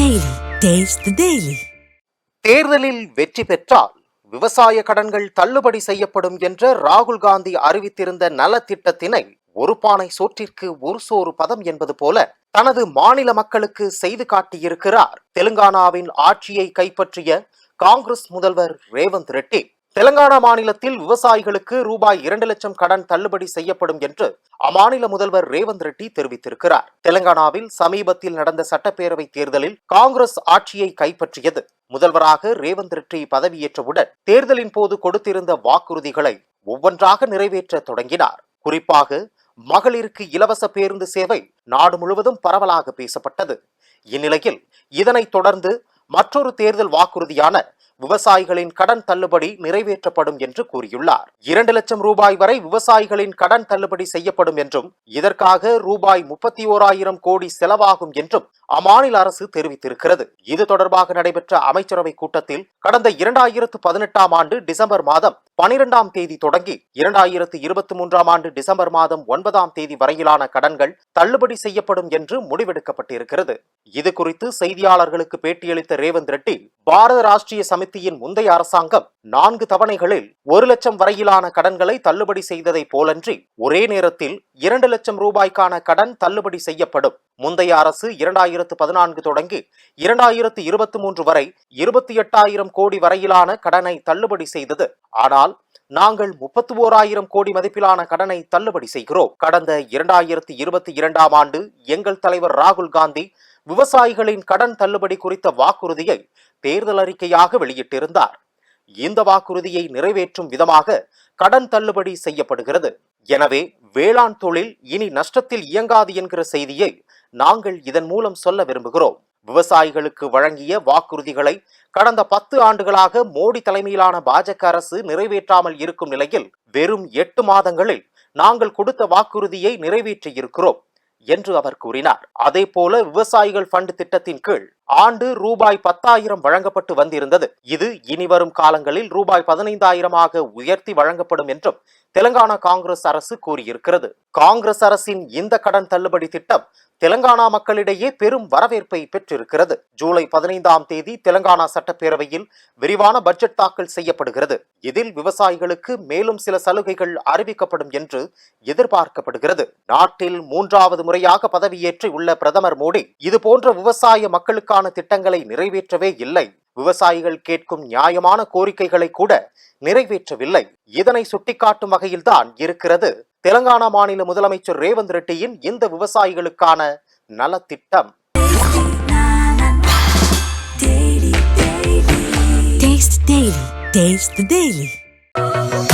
Daily taste daily தேர்தலில் வெற்றி பெற்றால் விவசாய கடன்கள் தள்ளுபடி செய்யப்படும் என்ற ராகுல் காந்தி அறிவித்திருந்த நலத்திட்டத்தினை ஒரு பானை சோற்றிற்கு ஒரு சோறு பதம் என்பது போல தனது மாநில மக்களுக்கு செய்து காட்டியிருக்கிறார். தெலுங்கானாவின் ஆட்சியை கைப்பற்றிய காங்கிரஸ் முதல்வர் ரேவந்த் ரெட்டி. தெலங்கானா மாநிலத்தில் விவசாயிகளுக்கு ரூபாய் இரண்டு லட்சம் கடன் தள்ளுபடி செய்யப்படும் என்று அம்மாநில முதல்வர் ரேவந்த் ரெட்டி தெரிவித்திருக்கிறார். தெலங்கானாவில் சமீபத்தில் நடந்த சட்டப்பேரவை தேர்தலில் காங்கிரஸ் ஆட்சியை கைப்பற்றியது. முதல்வராக ரேவந்த் ரெட்டி பதவியேற்றவுடன் தேர்தலின் போது கொடுத்திருந்த வாக்குறுதிகளை ஒவ்வொன்றாக நிறைவேற்ற தொடங்கினார். குறிப்பாக மகளிருக்கு இலவச பேருந்து சேவை நாடு முழுவதும் பரவலாக பேசப்பட்டது. இந்நிலையில் இதனைத் தொடர்ந்து மற்றொரு தேர்தல் வாக்குறுதியான விவசாயிகளின் கடன் தள்ளுபடி நிறைவேற்றப்படும் என்று கூறியுள்ளார். இரண்டு லட்சம் ரூபாய் வரை விவசாயிகளின் கடன் தள்ளுபடி செய்யப்படும் என்றும் இதற்காக ரூபாய் முப்பத்தி ஓராயிரம் கோடி செலவாகும் என்றும் அம்மாநில அரசு தெரிவித்திருக்கிறது. இது தொடர்பாக நடைபெற்ற அமைச்சரவை கூட்டத்தில் கடந்த இரண்டாயிரத்து பதினெட்டாம் ஆண்டு டிசம்பர் மாதம் பனிரெண்டாம் தேதி தொடங்கி இரண்டாயிரத்து இருபத்தி மூன்றாம் ஆண்டு டிசம்பர் மாதம் ஒன்பதாம் தேதி வரையிலான கடன்கள் தள்ளுபடி செய்யப்படும் என்று முடிவெடுக்கப்பட்டிருக்கிறது. இது குறித்து செய்தியாளர்களுக்கு பேட்டியளித்த ரேவந்த் ரெட்டி பாரத ராஷ்டிரிய சமிதியின் முந்தைய அரசாங்கம் நான்கு தவணைகளில் ஒரு லட்சம் வரையிலான கடன்களை தள்ளுபடி செய்ததை போலன்றி ஒரே நேரத்தில் இரண்டு லட்சம் ரூபாய்க்கான கடன் தள்ளுபடி செய்யப்படும். முந்தைய அரசு இரண்டாயிரத்து பதினான்கு தொடங்கி இரண்டாயிரத்து இருபத்தி மூன்று வரை இருபத்தி எட்டாயிரம் கோடி வரையிலான கடனை தள்ளுபடி செய்தது. ஆனால் நாங்கள் முப்பத்தி ஓராயிரம் கோடி மதிப்பிலான கடனை தள்ளுபடி செய்கிறோம். கடந்த இரண்டாயிரத்தி இருபத்தி இரண்டாம் ஆண்டு எங்கள் தலைவர் ராகுல் காந்தி விவசாயிகளின் கடன் தள்ளுபடி குறித்த வாக்குறுதியை தேர்தல் அறிக்கையாக வெளியிட்டிருந்தார். இந்த வாக்குறுதியை நிறைவேற்றும் விதமாக கடன் தள்ளுபடி செய்யப்படுகிறது. எனவே வேளாண் தொழில் இனி நஷ்டத்தில் இயங்காது என்கிற செய்தியை நாங்கள் இதன் மூலம் சொல்ல விரும்புகிறோம். விவசாயிகளுக்கு வழங்கிய வாக்குறுதிகளை கடந்த பத்து ஆண்டுகளாக மோடி தலைமையிலான பாஜக அரசு நிறைவேற்றாமல் இருக்கும் நிலையில் வெறும் எட்டு மாதங்களில் நாங்கள் கொடுத்த வாக்குறுதியை நிறைவேற்றியிருக்கிறோம் என்று அவர் கூறினார். அதே போல விவசாயிகள் ஃபண்ட் திட்டத்தின் கீழ் ஆண்டு ரூபாய் பத்தாயிரம் வழங்கப்பட்டு வந்திருந்தது. இது இனி வரும் காலங்களில் ரூபாய் பதினைந்தாயிரமாக உயர்த்தி வழங்கப்படும் என்றும் தெலங்கானா காங்கிரஸ் அரசு கூறியிருக்கிறது. காங்கிரஸ் அரசின் இந்த கடன் தள்ளுபடி திட்டம் தெலங்கானா மக்களிடையே பெரும் வரவேற்பை பெற்றிருக்கிறது. ஜூலை பதினைந்தாம் தேதி தெலங்கானா சட்டப்பேரவையில் விரிவான பட்ஜெட் தாக்கல் செய்யப்படுகிறது. இதில் விவசாயிகளுக்கு மேலும் சில சலுகைகள் அறிவிக்கப்படும் என்று எதிர்பார்க்கப்படுகிறது. நாட்டில் மூன்றாவது முறையாக பதவியேற்றி உள்ள பிரதமர் மோடி இதுபோன்ற விவசாய மக்களுக்கான திட்டங்களை நிறைவேற்றவே இல்லை. விவசாயிகள் கேட்கும் நியாயமான கோரிக்கைகளை கூட நிறைவேற்றவில்லை. இதனை சுட்டிக்காட்டும் வகையில்தான் இருக்கிறது. தெலங்கானா மாநில முதலமைச்சர் ரேவந்த் ரெட்டியின் இந்த விவசாயிகளுக்கான நலத்திட்டம். Taste the Daily.